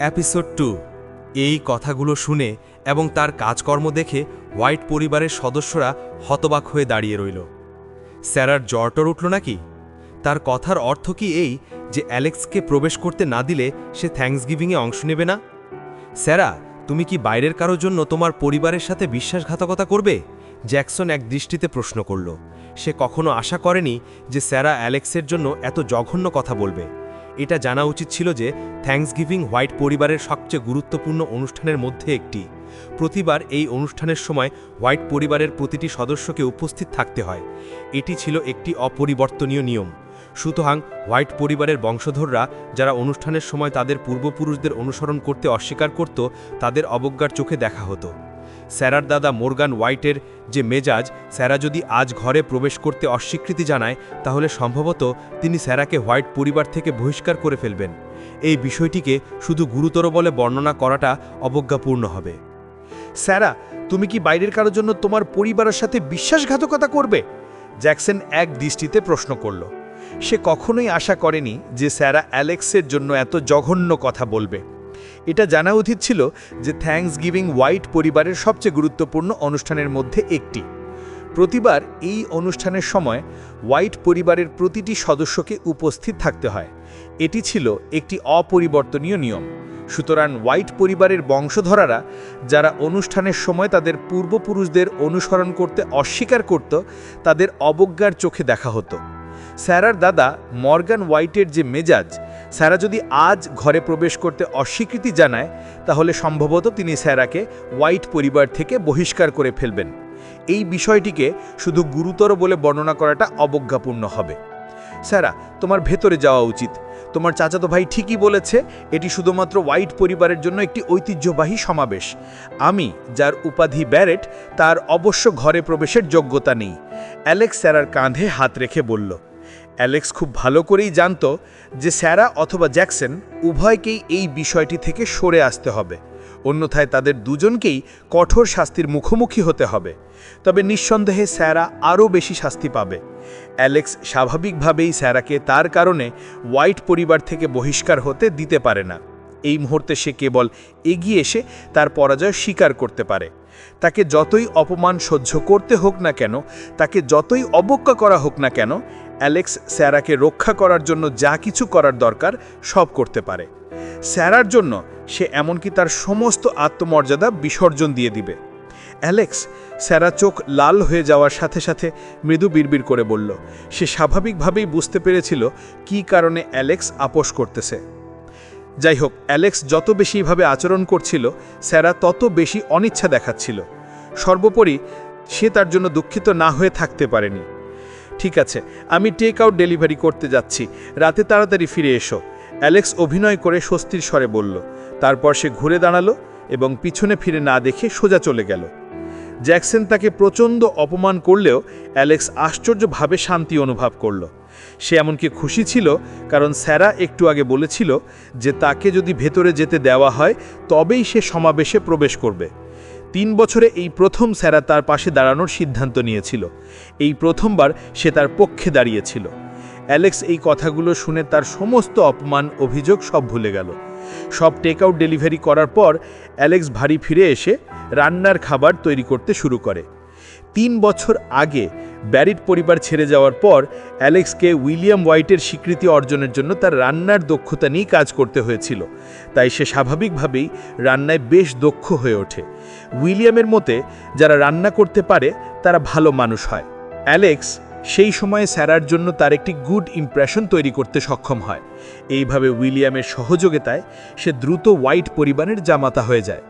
Episode two. এই কথাগুলো শুনে এবং তার কাজকর্ম দেখে হোয়াইট পরিবারের সদস্যরা হতবাক হয়ে দাঁড়িয়ে রইল। স্যারার জ্বরটর উঠল নাকি? তার কথার অর্থ কি এই যে অ্যালেক্সকে প্রবেশ করতে না দিলে সে থ্যাঙ্কসগিভিংয়ে অংশ নেবে না? স্যারা, তুমি কি বাইরের কারোর জন্য তোমার পরিবারের সাথে বিশ্বাসঘাতকতা করবে? জ্যাকসন এক দৃষ্টিতে প্রশ্ন করল। সে কখনো আশা করেনি যে স্যারা অ্যালেক্সের জন্য এত জঘন্য কথা বলবে। এটা জানা উচিত ছিল যে থ্যাঙ্কসগিভিং হোয়াইট পরিবারের সবচেয়ে গুরুত্বপূর্ণ অনুষ্ঠানের মধ্যে একটি। প্রতিবার এই অনুষ্ঠানের সময় হোয়াইট পরিবারের প্রতিটি সদস্যকে উপস্থিত থাকতে হয়। এটি ছিল একটি অপরিবর্তনীয় নিয়ম। সুতরাং হোয়াইট পরিবারের বংশধররা যারা অনুষ্ঠানের সময় তাদের পূর্বপুরুষদের অনুসরণ করতে অস্বীকার করত, তাদের অবজ্ঞার চোখে দেখা হতো। স্যারার দাদা মোরগান হোয়াইটের যে মেজাজ, স্যারা যদি আজ ঘরে প্রবেশ করতে অস্বীকৃতি জানায়, তাহলে সম্ভবত তিনি স্যারাকে হোয়াইট পরিবার থেকে বহিষ্কার করে ফেলবেন। এই বিষয়টিকে শুধু গুরুতর বলে বর্ণনা করাটা অবজ্ঞাপূর্ণ হবে। স্যারা, তুমি কি বাইরের কারোর জন্য তোমার পরিবারের সাথে বিশ্বাসঘাতকতা করবে? জ্যাকসন এক দৃষ্টিতে প্রশ্ন করল। সে কখনোই আশা করেনি যে স্যারা অ্যালেক্সের জন্য এত জঘন্য কথা বলবে। এটা জানা উচিত ছিল যে থ্যাঙ্কস গিভিং হোয়াইট পরিবারের সবচেয়ে গুরুত্বপূর্ণ অনুষ্ঠানের মধ্যে একটি। প্রতিবার এই অনুষ্ঠানের সময় হোয়াইট পরিবারের প্রতিটি সদস্যকে উপস্থিত থাকতে হয়। এটি ছিল একটি অপরিবর্তনীয় নিয়ম। সুতরাং হোয়াইট পরিবারের বংশধরারা যারা অনুষ্ঠানের সময় তাদের পূর্বপুরুষদের অনুসরণ করতে অস্বীকার করত, তাদের অবজ্ঞার চোখে দেখা হতো। স্যারার দাদা মর্গান হোয়াইটের যে মেজাজ স্যারা যদি আজ ঘরে প্রবেশ করতে অস্বীকৃতি জানায়, তাহলে সম্ভবত তিনি স্যারাকে হোয়াইট পরিবার থেকে বহিষ্কার করে ফেলবেন। এই বিষয়টিকে শুধু গুরুতর বলে বর্ণনা করাটা অবজ্ঞাপূর্ণ হবে। স্যারা, তোমার ভেতরে যাওয়া উচিত। তোমার চাচাতো ভাই ঠিকই বলেছে, এটি শুধুমাত্র হোয়াইট পরিবারের জন্য একটি ঐতিহ্যবাহী সমাবেশ। আমি, যার উপাধি ব্যারেট, তার অবশ্য ঘরে প্রবেশের যোগ্যতা নেই। অ্যালেক্স স্যারার কাঁধে হাত রেখে বলল অ্যালেক্স খুব ভালো করেই জানত যে স্যারা অথবা জ্যাকসন উভয়কেই এই বিষয়টি থেকে সরে আসতে হবে। অন্যথায় তাদের দুজনকেই কঠোর শাস্তির মুখোমুখি হতে হবে। তবে নিঃসন্দেহে স্যারা আরও বেশি শাস্তি পাবে। অ্যালেক্স স্বাভাবিকভাবেই স্যারাকে তার কারণে হোয়াইট পরিবার থেকে বহিষ্কার হতে দিতে পারে না। এই মুহূর্তে সে কেবল এগিয়ে এসে তার পরাজয় স্বীকার করতে পারে। তাকে যতই অপমান সহ্য করতে হোক না কেন, তাকে যতই অবজ্ঞা করা হোক না কেন অ্যালেক্স স্যারাকে রক্ষা করার জন্য যা কিছু করার দরকার সব করতে পারে। স্যারার জন্য সে এমনকি তার সমস্ত আত্মমর্যাদা বিসর্জন দিয়ে দিবে। অ্যালেক্স স্যারা চোখ লাল হয়ে যাওয়ার সাথে সাথে মৃদু বিড়বিড় করে বলল, সে স্বাভাবিকভাবেই বুঝতে পেরেছিল কী কারণে অ্যালেক্স আপোষ করতেছে। যাই হোক, অ্যালেক্স যত বেশিভাবে আচরণ করছিল, স্যারা তত বেশি অনিচ্ছা দেখাচ্ছিল। সর্বোপরি সে তার জন্য দুঃখিত না হয়ে থাকতে পারেনি। ঠিক আছে, আমি টেক আউট ডেলিভারি করতে যাচ্ছি। রাতে তাড়াতাড়ি ফিরে এসো। অ্যালেক্স অভিনয় করে স্বস্তির স্বরে বলল। তারপর সে ঘুরে দাঁড়াল এবং পিছনে ফিরে না দেখে সোজা চলে গেল। জ্যাকসন তাকে প্রচণ্ড অপমান করলেও অ্যালেক্স আশ্চর্যভাবে শান্তি অনুভব করল। সে এমনকি খুশি ছিল কারণ স্যারা একটু আগে বলেছিল যে তাকে যদি ভেতরে যেতে দেওয়া হয়, তবেই সে সমাবেশে প্রবেশ করবে। তিন বছরে এই প্রথম স্যারা তার পাশে দাঁড়ানোর সিদ্ধান্ত নিয়েছিল। এই প্রথমবার সে তার পক্ষে দাঁড়িয়েছিল। অ্যালেক্স এই কথাগুলো শুনে তার সমস্ত অপমান, অভিযোগ সব ভুলে গেল। সব টেক আউট ডেলিভারি করার পর অ্যালেক্স ভারী ফিরে এসে রান্নার খাবার তৈরি করতে শুরু করে। তিন বছর আগে ব্যারিট পরিবার ছেড়ে যাওয়ার পর অ্যালেক্সকে উইলিয়াম হোয়াইটের স্বীকৃতি অর্জনের জন্য তার রান্নার দক্ষতা নিয়ে কাজ করতে হয়েছিল। তাই সে স্বাভাবিকভাবেই রান্নায় বেশ দক্ষ হয়ে ওঠে। উইলিয়ামের মতে, যারা রান্না করতে পারে, তারা ভালো মানুষ হয়। অ্যালেক্স সেই সময়ে স্যারার জন্য তার একটি গুড ইমপ্রেশন তৈরি করতে সক্ষম হয়। এইভাবে উইলিয়ামের সহযোগিতায় সে দ্রুত হোয়াইট পরিবারের জামাতা হয়ে যায়।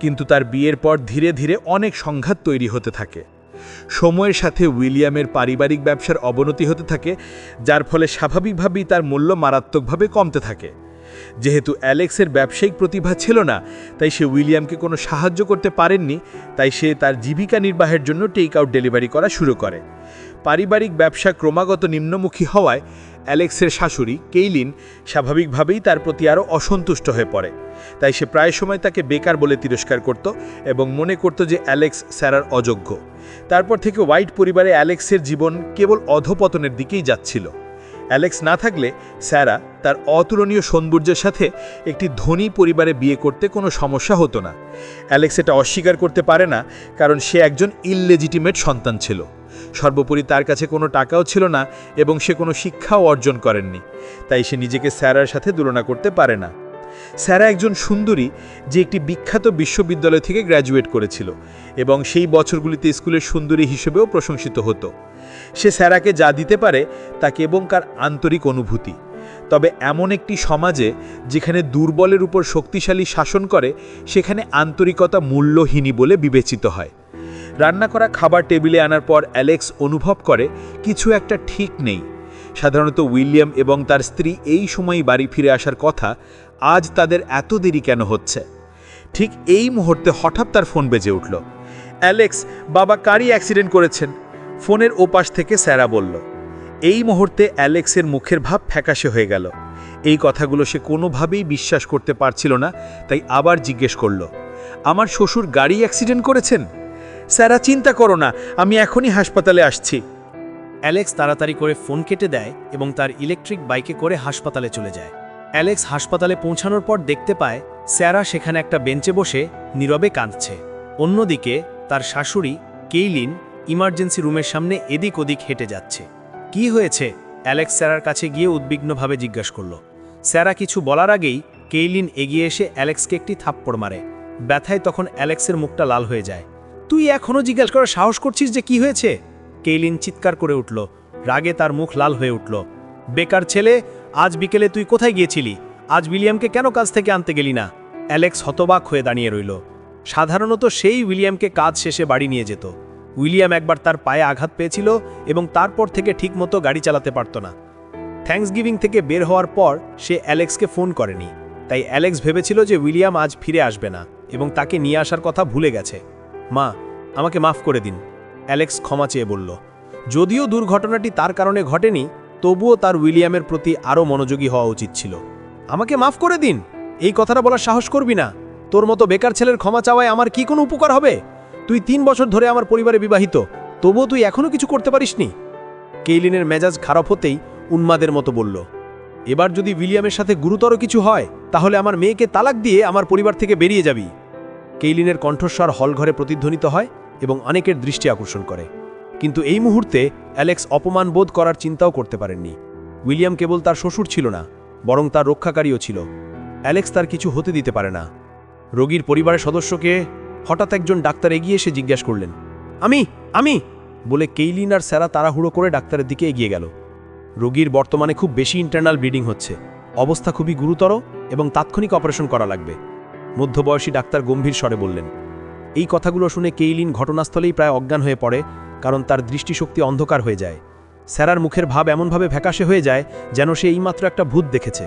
কিন্তু তার বিয়ের পর ধীরে ধীরে অনেক সংঘাত তৈরি হতে থাকে। সময়ের সাথে উইলিয়ামের পারিবারিক ব্যবসার অবনতি হতে থাকে, যার ফলে স্বাভাবিকভাবেই তার মূল্য মারাত্মকভাবে কমতে থাকে। যেহেতু অ্যালেক্সের ব্যবসায়িক প্রতিভা ছিল না, তাই সে উইলিয়ামকে কোনো সাহায্য করতে পারেননি, তাই সে তার জীবিকা নির্বাহের জন্য টেক আউট ডেলিভারি করা শুরু করে। পারিবারিক ব্যবসা ক্রমাগত নিম্নমুখী হওয়ায় অ্যালেক্সের শাশুড়ি কেইলিন স্বাভাবিকভাবেই তার প্রতি আরও অসন্তুষ্ট হয়ে পড়ে। তাই সে প্রায় সময় তাকে বেকার বলে তিরস্কার করত এবং মনে করত যে অ্যালেক্স স্যারার অযোগ্য। তারপর থেকে হোয়াইট পরিবারে অ্যালেক্সের জীবন কেবল অধপতনের দিকেই যাচ্ছিল। অ্যালেক্স না থাকলে স্যারা তার অতুলনীয় সৌন্দর্যের সাথে একটি ধনী পরিবারে বিয়ে করতে কোনো সমস্যা হতো না। অ্যালেক্স এটা অস্বীকার করতে পারে না, কারণ সে একজন ইললেজিটিমেট সন্তান ছিল। সর্বোপরি তার কাছে কোনো টাকাও ছিল না এবং সে কোনো শিক্ষাও অর্জন করেননি। তাই সে নিজেকে স্যারার সাথে তুলনা করতে পারে না। স্যারা একজন সুন্দরী যে একটি বিখ্যাত বিশ্ববিদ্যালয় থেকে গ্র্যাজুয়েট করেছিল এবং সেই বছরগুলিতে স্কুলের সুন্দরী হিসেবেও প্রশংসিত হতো। সে স্যারাকে যা দিতে পারে তা কেবলকার আন্তরিক অনুভূতি। তবে এমন একটি সমাজে যেখানে দুর্বলের উপর শক্তিশালী শাসন করে, সেখানে আন্তরিকতা মূল্যহীনী বলে বিবেচিত হয়। রান্না করা খাবার টেবিলে আনার পর অ্যালেক্স অনুভব করে, কিছু একটা ঠিক নেই। সাধারণত উইলিয়াম এবং তার স্ত্রী এই সময়ই বাড়ি ফিরে আসার কথা আজ তাদের এত দেরি কেন হচ্ছে? ঠিক এই মুহূর্তে হঠাৎ তার ফোন বেজে উঠল। অ্যালেক্স, বাবা কারই অ্যাক্সিডেন্ট করেছেন? ফোনের ওপাশ থেকে স্যারা বলল। এই মুহূর্তে অ্যালেক্সের মুখের ভাব ফ্যাকাশে হয়ে গেল। এই কথাগুলো সে কোনোভাবেই বিশ্বাস করতে পারছিল না, তাই আবার জিজ্ঞেস করল, আমার শ্বশুর গাড়ি অ্যাক্সিডেন্ট করেছেন? স্যারা, চিন্তা করো না, আমি এখনই হাসপাতালে আসছি। অ্যালেক্স তাড়াতাড়ি করে ফোন কেটে দেয় এবং তার ইলেকট্রিক বাইকে করে হাসপাতালে চলে যায়। অ্যালেক্স হাসপাতালে পৌঁছানোর পর দেখতে পায়, স্যারা সেখানে একটা বেঞ্চে বসে নীরবে কাঁদছে। অন্যদিকে, তার শাশুড়ি, কেইলিন, ইমার্জেন্সি রুমের সামনে এদিক ওদিক হেঁটে যাচ্ছে। কি হয়েছে? অ্যালেক্স স্যারার কাছে গিয়ে উদ্বিগ্নভাবে জিজ্ঞাসা করল। স্যারা কিছু বলার আগেই, কেইলিন এগিয়ে এসে অ্যালেক্সকে একটি থাপ্পড় মারে। ব্যথায় তখন অ্যালেক্সের মুখটা লাল হয়ে যায়। তুই এখনও জিজ্ঞাসা করার সাহস করছিস যে কি হয়েছে? কেইলিন চিৎকার করে উঠল। রাগে তার মুখ লাল হয়ে উঠল। বেকার ছেলে আজ বিকেলে তুই কোথায় গিয়েছিলি? আজ উইলিয়ামকে কেন কাজ থেকে আনতে গেলি না? অ্যালেক্স হতবাক হয়ে দাঁড়িয়ে রইল। সাধারণত সেই উইলিয়ামকে কাজ শেষে বাড়ি নিয়ে যেত। উইলিয়াম একবার তার পায়ে আঘাত পেয়েছিল এবং তারপর থেকে ঠিকমতো গাড়ি চালাতে পারত না। থ্যাঙ্কসগিভিং থেকে বের হওয়ার পর সে অ্যালেক্সকে ফোন করেনি। তাই অ্যালেক্স ভেবেছিল যে উইলিয়াম আজ ফিরে আসবে না এবং তাকে নিয়ে আসার কথা ভুলে গেছে। মা, আমাকে মাফ করে দিন, অ্যালেক্স ক্ষমা চেয়ে বলল। যদিও দুর্ঘটনাটি তার কারণে ঘটেনি তবুও তার উইলিয়ামের প্রতি আরও মনোযোগী হওয়া উচিত ছিল। আমাকে মাফ করে দিন। এই কথাটা বলার সাহস করবি না। তোর মতো বেকার ছেলের ক্ষমা চাওয়ায় আমার কি কোনো উপকার হবে? তুই তিন বছর ধরে আমার পরিবারে বিবাহিত। তবুও তুই এখনও কিছু করতে পারিসনি। কেইলিনের মেজাজ খারাপ হতেই উন্মাদের মতো বলল, এবার যদি উইলিয়ামের সাথে গুরুতর কিছু হয়, তাহলে আমার মেয়েকে তালাক দিয়ে আমার পরিবার থেকে বেরিয়ে যাবি। কেইলিনের কণ্ঠস্বর হলঘরে প্রতিধ্বনিত হয় এবং অনেকের দৃষ্টি আকর্ষণ করে। কিন্তু এই মুহূর্তে অ্যালেক্স অপমান বোধ করার চিন্তাও করতে পারেননি। উইলিয়াম কেবল তার শ্বশুর ছিল না, বরং তার রক্ষাকারীও ছিল। অ্যালেক্স তার কিছু হতে দিতে পারে না। রোগীর পরিবারের সদস্যকে হঠাৎ একজন ডাক্তার এগিয়ে এসে জিজ্ঞাসা করলেন, আমি আমি? বলে কেইলিন আর স্যারা তাড়াহুড়ো করে ডাক্তারের দিকে এগিয়ে গেল। রোগীর বর্তমানে খুব বেশি ইন্টারনাল ব্লিডিং হচ্ছে। অবস্থা খুবই গুরুতর এবং তাৎক্ষণিক অপারেশন করা লাগবে। মধ্যবয়সী ডাক্তার গম্ভীর স্বরে বললেন, এই কথাগুলো শুনে কেইলিন ঘটনাস্থলেই প্রায় অজ্ঞান হয়ে পড়ে। কারণ তার দৃষ্টিশক্তি অন্ধকার হয়ে যায়। স্যারার মুখের ভাব এমনভাবে ফ্যাকাশে হয়ে যায় যেন সে এইমাত্র একটা ভূত দেখেছে।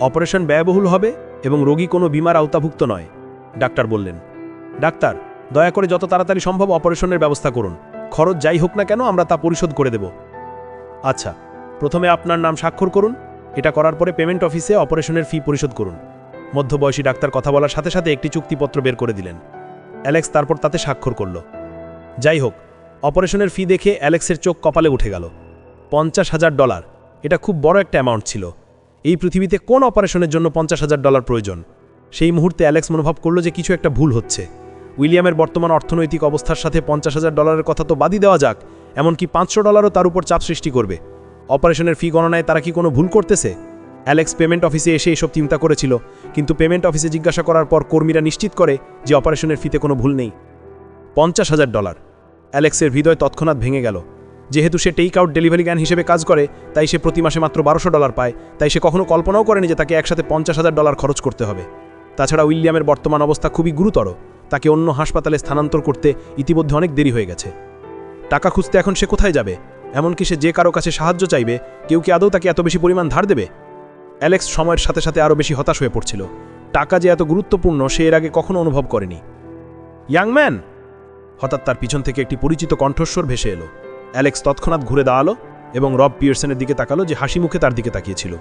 অপারেশন ব্যয়বহুল হবে এবং রোগী কোনো বিমার আওতাভুক্ত নয়, ডাক্তার বললেন। ডাক্তার, দয়া করে যত তাড়াতাড়ি সম্ভব অপারেশনের ব্যবস্থা করুন। খরচ যাই হোক না কেন, আমরা তা পরিশোধ করে দেব। আচ্ছা প্রথমে আপনার নাম স্বাক্ষর করুন। এটা করার পরে পেমেন্ট অফিসে অপারেশনের ফি পরিশোধ করুন। মধ্যবয়সী ডাক্তার কথা বলার সাথে সাথে একটি চুক্তিপত্র বের করে দিলেন। অ্যালেক্স তারপর তাতে স্বাক্ষর করল। যাই হোক অপারেশনের ফি দেখে অ্যালেক্সের চোখ কপালে উঠে গেল। পঞ্চাশ হাজার ডলার। এটা খুব বড় একটা অ্যামাউন্ট ছিল। এই পৃথিবীতে কোন অপারেশনের জন্য পঞ্চাশ হাজার ডলার প্রয়োজন? সেই মুহূর্তে অ্যালেক্স মনোভাব করল যে কিছু একটা ভুল হচ্ছে। উইলিয়ামের বর্তমান অর্থনৈতিক অবস্থার সাথে পঞ্চাশ হাজার ডলারের কথা তো বাদই দেওয়া যাক, এমনকি পাঁচশো ডলারও তার উপর চাপ সৃষ্টি করবে। অপারেশনের ফি গণনায় তারা কি কোনো ভুল করতেছে? অ্যালেক্স পেমেন্ট অফিসে এসে এসব চিন্তা করেছিল, কিন্তু পেমেন্ট অফিসে জিজ্ঞাসা করার পর কর্মীরা নিশ্চিত করে যে অপারেশনের ফিতে কোনো ভুল নেই। পঞ্চাশ হাজার ডলার। অ্যালেক্সের হৃদয় তৎক্ষণাৎ ভেঙে গেল। যেহেতু সে টেক আউট ডেলিভারি জ্ঞান হিসেবে কাজ করে, তাই সে প্রতি মাসে মাত্র বারোশো ডলার পায়, তাই সে কখনো কল্পনাও করেনি যে তাকে একসাথে পঞ্চাশ হাজার ডলার খরচ করতে হবে। তাছাড়া উইলিয়ামের বর্তমান অবস্থা খুবই গুরুতর, তাকে অন্য হাসপাতালে স্থানান্তর করতে ইতিমধ্যে অনেক দেরি হয়ে গেছে। টাকা খুঁজতে এখন সে কোথায় যাবে? এমনকি সে যে কারও কাছে সাহায্য চাইবে, কেউ কি আদৌ তাকে এত বেশি পরিমাণ ধার দেবে? অ্যালেক্স সময়ের সাথে সাথে আরও বেশি হতাশ হয়ে পড়ছিল। টাকা যে এত গুরুত্বপূর্ণ, সে এর আগে কখনো অনুভব করেনি। ইয়াংম্যান হঠাৎ তার পিছন থেকে একটি পরিচিত কণ্ঠস্বর ভেসে এলো। অ্যালেক্স তৎক্ষণাৎ ঘুরে দাঁড়াল এবং রব পিয়ারসনের দিকে তাকালো যে হাসি মুখে তার দিকে তাকিয়েছিল।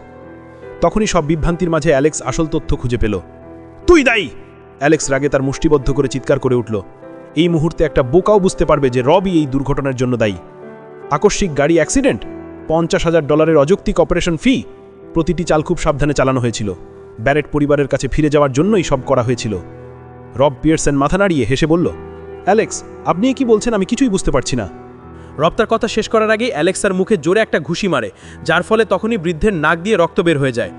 তখনই সব বিভ্রান্তির মাঝে অ্যালেক্স আসল তথ্য খুঁজে পেল। তুই দায়ী! অ্যালেক্স রাগে তার মুষ্টিবদ্ধ করে চিৎকার করে উঠল। এই মুহূর্তে একটা বোকাও বুঝতে পারবে যে রবই এই দুর্ঘটনার জন্য দায়ী। আকস্মিক গাড়ি অ্যাক্সিডেন্ট, পঞ্চাশ হাজার ডলারের অযৌক্তিক অপারেশন ফি, প্রতিটি চাল খুব সাবধানে চালানো হয়েছিল। ব্যারেট পরিবারের কাছে ফিরে যাওয়ার জন্যই সব করা হয়েছিল। রব পিয়ারসন মাথা নাড়িয়ে হেসে বলল অ্যালেক্স, আপনি কি বলছেন আমি কিছুই বুঝতে পারছি না। রপ্তার তার কথা শেষ করার আগেই অ্যালেক্সার মুখে জোরে একটা ঘুষি মারে, যার ফলে তখনই বৃদ্ধের নাক দিয়ে রক্ত বের হয়ে যায়।